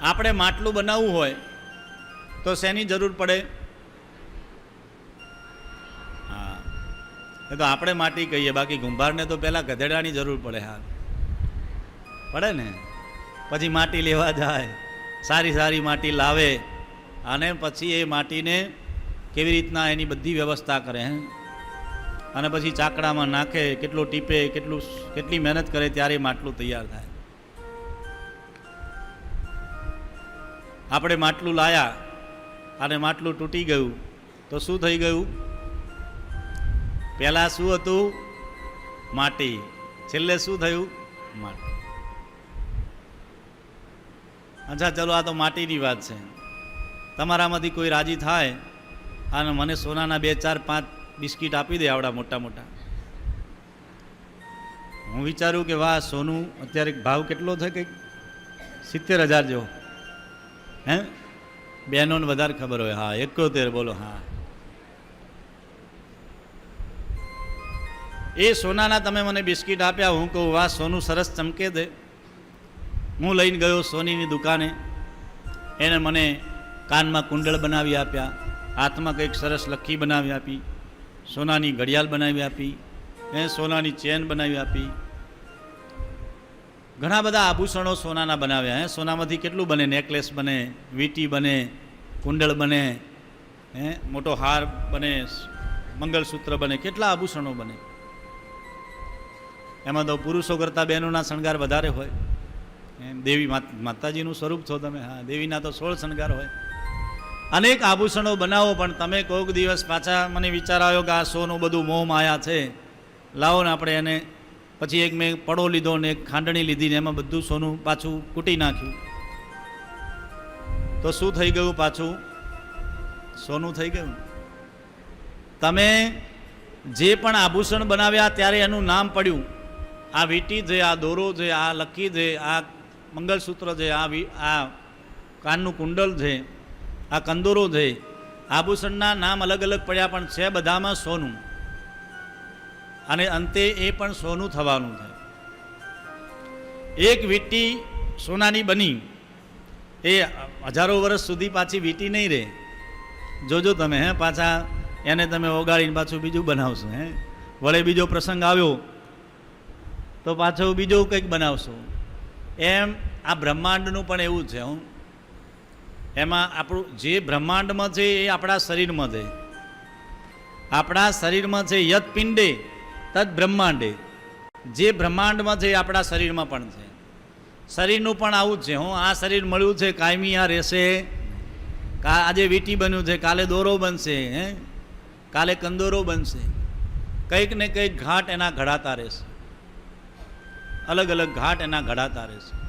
આપણે માટલું બનાવવું હોય, તો શેની જરૂર પડે? હા. એ તો આપણે માટી કહીએ, બાકી ગુંભારને તો પહેલાં ગધેડાની જરૂર પડે, હા. પડે ને? પછી માટી લેવા જાય, સારી સારી માટી લાવે, અને પછી એ માટીને કેવી રીતના એની બધી વ્યવસ્થા કરે, હે? અને પછી ચાકડામાં નાખે, કેટલું ટીપે, કેટલું કેટલી મહેનત કરે ત્યારે માટલું તૈયાર થાય. આપણે માટલું લાયા અને માટલું તૂટી ગયું. તો શું થઈ ગયું? પહેલાં શું હતું? માટી. છેલ્લે શું થયું? માટી. અચ્છા, ચલો આ તો માટીની વાત છે. તમારામાંથી કોઈ રાજી થાય? અને મને સોનાના બે, ચાર, પાંચ બિસ્કિટ આપી દે આવડા મોટા મોટા. હું વિચારું કે વાહ, સોનું અત્યારે ભાવ કેટલો છે કંઈક? સિત્તેર હજાર જેવો. હે? બહેનોને વધારે ખબર હોય. હા, એકોતેર બોલો, હા. એ સોનાના તમે મને બિસ્કિટ આપ્યા, હું કહું, વાહ, સોનું સરસ ચમકે દે. હું લઈને ગયો સોનીની દુકાને. એને મને કાનમાં કુંડળ બનાવી આપ્યા, હાથમાં કંઈક સરસ લખી બનાવી આપી, સોનાની ઘડિયાળ બનાવી આપી એ સોનાની ચેન બનાવી આપી. ઘણા બધા આભૂષણો સોનાના બનાવ્યા હે. સોનામાંથી કેટલું બને? નેકલેસ બને, વીટી બને, કુંડળ બને, હે? મોટો હાર બને મંગલસૂત્ર બને, કેટલા આભૂષણો બને? એમાં તો પુરુષો કરતાં બહેનોના શણગાર વધારે હોય. એમ દેવી માત- માતાજીનું સ્વરૂપ છો તમે. હા, દેવીના તો સોળ શણગાર હોય. અનેક આભૂષણો બનાવો, પણ તમે કોઈક દિવસ પાછા મને વિચાર આવ્યો કે આ સોનું બધું મોહ માયા છે. લાવો ને આપણે એને પછી એક મેં પડો લીધો ને એક ખાંડણી લીધી ને એમાં બધું સોનું પાછું કૂટી નાખ્યું. તો શું થઈ ગયું પાછું? સોનું થઈ ગયું. તમે જે પણ આભૂષણ બનાવ્યા ત્યારે એનું નામ પડ્યું. આ વીંટી છે આ દોરો છે આ લકી છે આ મંગલસૂત્ર છે આ વી, આ કાનનું કુંડલ છે આ કંદોરો છે આભૂષણના નામ અલગ અલગ પડ્યા પણ છે બધામાં સોનું. અને અંતે એ પણ સોનું થવાનું છે એક વીંટી સોનાની બની, એ હજારો વર્ષ સુધી પાછી વીંટી નહીં રહે. જોજો તમે, હે, પાછા એને તમે ઓગાળીને પાછું બીજું બનાવશો, હે. વળે બીજો પ્રસંગ આવ્યો, તો પાછો બીજો કંઈક બનાવશો. એમ આ બ્રહ્માંડનું પણ એવું છે, હું. એમાં આપણું જે બ્રહ્માંડમાં છે એ આપણા શરીરમાં છે. આપણા શરીરમાં છે યત પિંડે તદ બ્રહ્માંડે. જે બ્રહ્માંડમાં છે એ આપણા શરીરમાં પણ છે. શરીરનું પણ આવું જ છે. હું આ શરીર મળ્યું છે, કાયમી આ રહેશે. આજે વીંટી બન્યું છે, કાલે દોરો બનશે, હે? કાલે કંદોરો બનશે. કંઈક ને કંઈક ઘાટ એના ઘડાતા રહેશે. અલગ અલગ ઘાટ એના ઘડાતા રહેશે.